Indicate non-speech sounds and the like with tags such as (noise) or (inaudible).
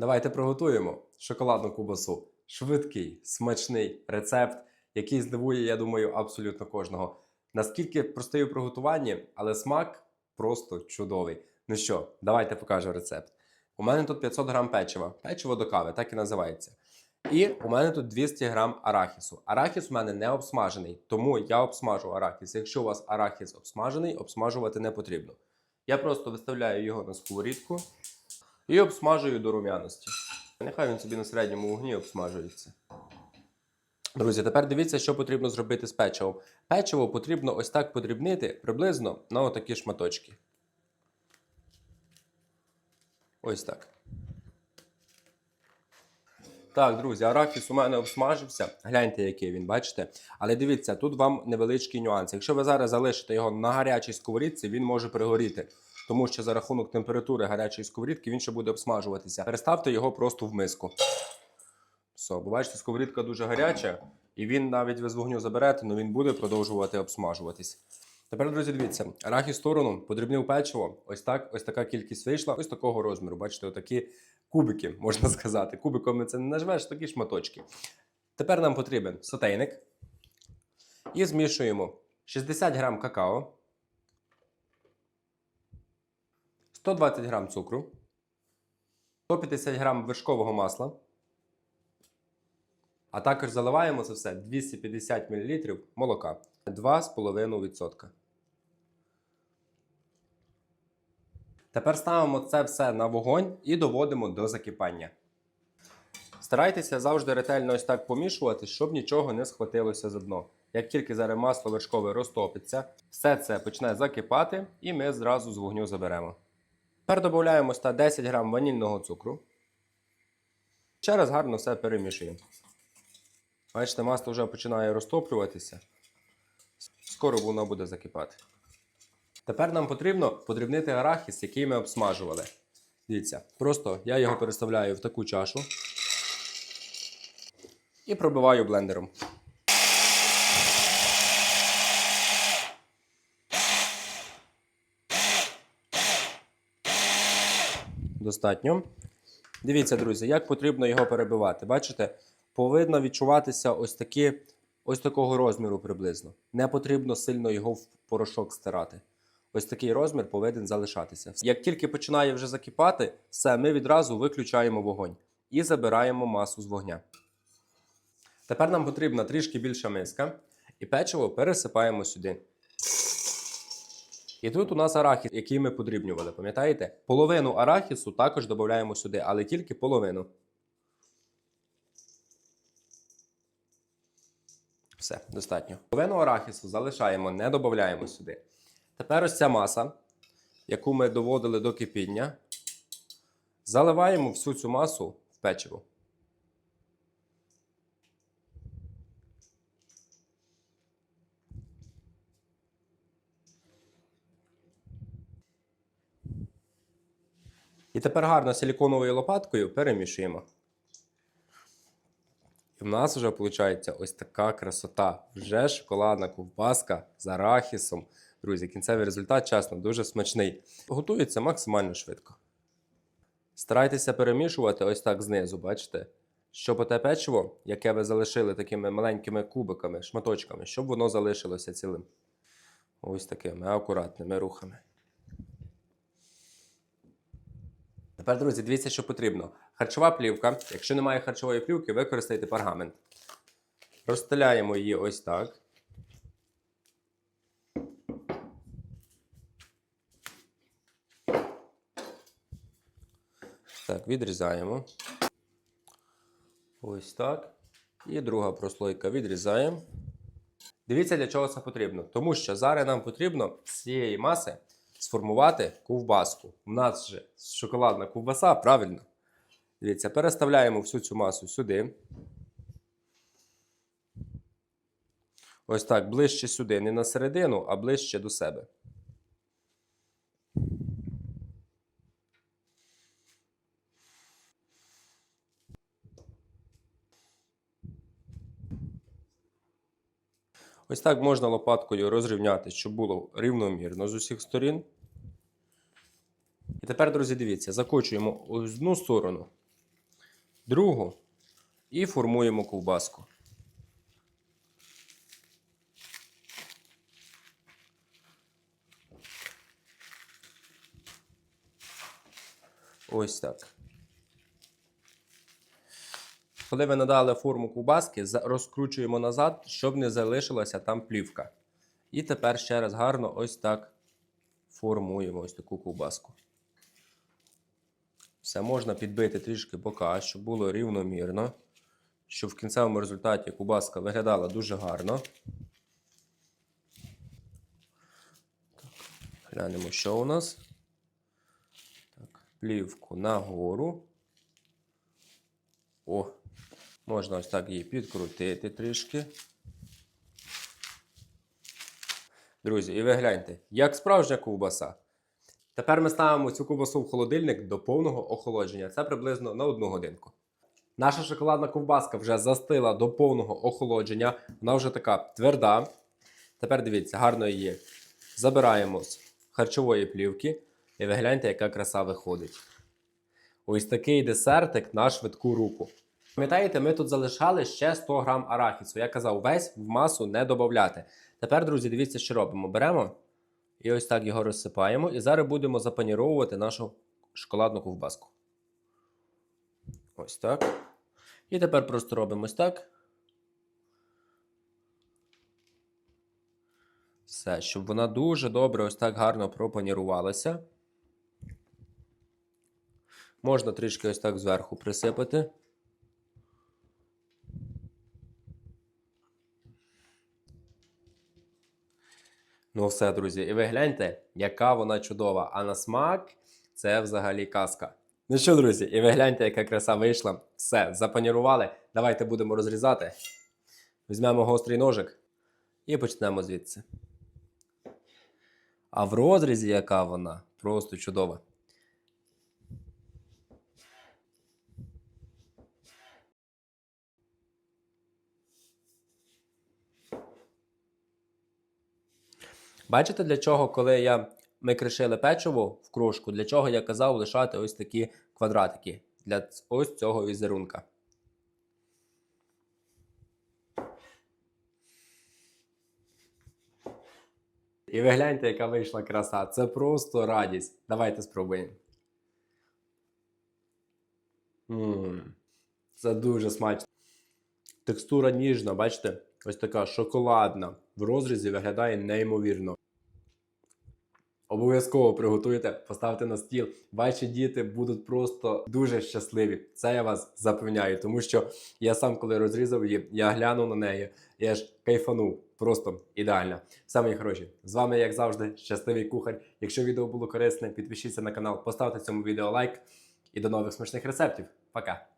Давайте приготуємо шоколадну кубасу. Швидкий, смачний рецепт, який здивує, я думаю, абсолютно кожного. Наскільки простий у приготуванні, але смак просто чудовий. Ну що, давайте покажу рецепт. У мене тут 500 грам печива, печиво до кави, так і називається. І у мене тут 200 грам арахісу. Арахіс у мене не обсмажений, тому я обсмажу арахіс. Якщо у вас арахіс обсмажений, обсмажувати не потрібно. Я просто виставляю його на сковорідку і обсмажую до рум'яності. Нехай він собі на середньому вогні обсмажується. Друзі, тепер дивіться, що потрібно зробити з печивом. Печиво потрібно ось так подрібнити приблизно на отакі шматочки. Ось так. Так, друзі, арахіс у мене обсмажився. Гляньте, який він, бачите? Але дивіться, тут вам невеличкий нюанс. Якщо ви зараз залишите його на гарячій сковорідці, він може пригоріти. Тому що за рахунок температури гарячої сковорідки він ще буде обсмажуватися. Переставте його просто в миску. Все, бо бачите, сковорідка дуже гаряча, і він навіть ви з вогню заберете, але він буде продовжувати обсмажуватись. Тепер, друзі, дивіться, арахіс в сторону, подрібнив печиво. Ось так, ось така кількість вийшла, ось такого розміру. Бачите, отакі кубики, (laughs) можна сказати. Кубиками це не нажмеш, такі шматочки. Тепер нам потрібен сотейник. І змішуємо 60 грам какао, 120 грам цукру, 150 грам вершкового масла. А також заливаємо це все 250 мл молока 2,5%. Тепер ставимо це все на вогонь і доводимо до закипання. Старайтеся завжди ретельно ось так помішувати, щоб нічого не схватилося за дно. Як тільки зараз масло вершкове розтопиться, все це почне закипати, і ми зразу з вогню заберемо. Тепер додаємо 110 г ванільного цукру. Ще раз гарно все перемішуємо. Бачите, масло вже починає розтоплюватися. Скоро воно буде закипати. Тепер нам потрібно подрібнити арахіс, який ми обсмажували. Дивіться, просто я його переставляю в таку чашу і пробиваю блендером. Достатньо. Дивіться, друзі, як потрібно його перебивати. Бачите, повинно відчуватися ось такі, ось такого розміру приблизно. Не потрібно сильно його в порошок стирати. Ось такий розмір повинен залишатися. Як тільки починає вже закипати, все, ми відразу виключаємо вогонь і забираємо масу з вогня. Тепер нам потрібна трішки більша миска, і печиво пересипаємо сюди. І тут у нас арахіс, який ми подрібнювали, пам'ятаєте? Половину арахісу також додаємо сюди, але тільки половину. Все, достатньо. Половину арахісу залишаємо, не додаємо сюди. Тепер ось ця маса, яку ми доводили до кипіння, заливаємо всю цю масу в печиво. І тепер гарно силіконовою лопаткою перемішуємо. І в нас вже виходить ось така красота. Вже шоколадна ковбаска з арахісом. Друзі, кінцевий результат, чесно, дуже смачний. Готується максимально швидко. Старайтеся перемішувати ось так знизу, бачите? Щоб оте печиво, яке ви залишили такими маленькими кубиками, шматочками, щоб воно залишилося цілим. Ось такими акуратними рухами. Тепер, друзі, дивіться, що потрібно. Харчова плівка. Якщо немає харчової плівки, використайте пергамент. Розстеляємо її ось так. Так, відрізаємо. Ось так. І друга прослойка відрізаємо. Дивіться, для чого це потрібно. Тому що зараз нам потрібно з цієї маси сформувати ковбаску. У нас же шоколадна ковбаса, правильно? Дивіться, переставляємо всю цю масу сюди. Ось так, ближче сюди, не на середину, а ближче до себе. Ось так можна лопаткою розрівняти, щоб було рівномірно з усіх сторін. І тепер, друзі, дивіться, закочуємо одну сторону другу і формуємо ковбаску. Ось так. Коли ви надали форму ковбаски, за- розкручуємо назад, щоб не залишилася там плівка. І тепер ще раз гарно ось так формуємо ось таку ковбаску. Все можна підбити трішки бока, щоб було рівномірно, щоб в кінцевому результаті ковбаска виглядала дуже гарно. Так, глянемо, що у нас. Так, плівку нагору. О, можна ось так її підкрутити трішки. Друзі, і ви гляньте, як справжня ковбаса. Тепер ми ставимо цю ковбасу в холодильник до повного охолодження. Це приблизно на одну годинку. Наша шоколадна ковбаска вже застила до повного охолодження. Вона вже така тверда. Тепер дивіться, гарно її забираємо з харчової плівки. І ви гляньте, яка краса виходить. Ось такий десертик на швидку руку. Пам'ятаєте, ми тут залишали ще 100 грам арахісу. Я казав, весь в масу не додати. Тепер, друзі, дивіться, що робимо. Беремо і ось так його розсипаємо. І зараз будемо запаніровувати нашу шоколадну ковбаску. Ось так. І тепер просто робимо ось так. Все, щоб вона дуже добре ось так гарно пропанірувалася. Можна трішки ось так зверху присипати. Ну, все, друзі, і ви гляньте, яка вона чудова. А на смак це взагалі казка. Ну що, друзі, і ви гляньте, яка краса вийшла. Все, запанірували. Давайте будемо розрізати. Візьмемо гострий ножик і почнемо звідси. А в розрізі, яка вона, просто чудова. Бачите, для чого, коли я, ми кришили печиво в кружку, для чого я казав лишати ось такі квадратики для ось цього візерунка. І ви гляньте, яка вийшла краса. Це просто радість. Давайте спробуємо. Мм, це дуже смачно. Текстура ніжна, бачите? Ось така шоколадна. В розрізі виглядає неймовірно. Обов'язково приготуйте, поставте на стіл. Ваші діти будуть просто дуже щасливі. Це я вас запевняю, тому що я сам, коли розрізав її, я глянув на неї, я ж кайфанув. Просто ідеально. Все, мої хороші. З вами, як завжди, щасливий кухар. Якщо відео було корисне, підпишіться на канал, поставте цьому відео лайк і до нових смачних рецептів. Пока!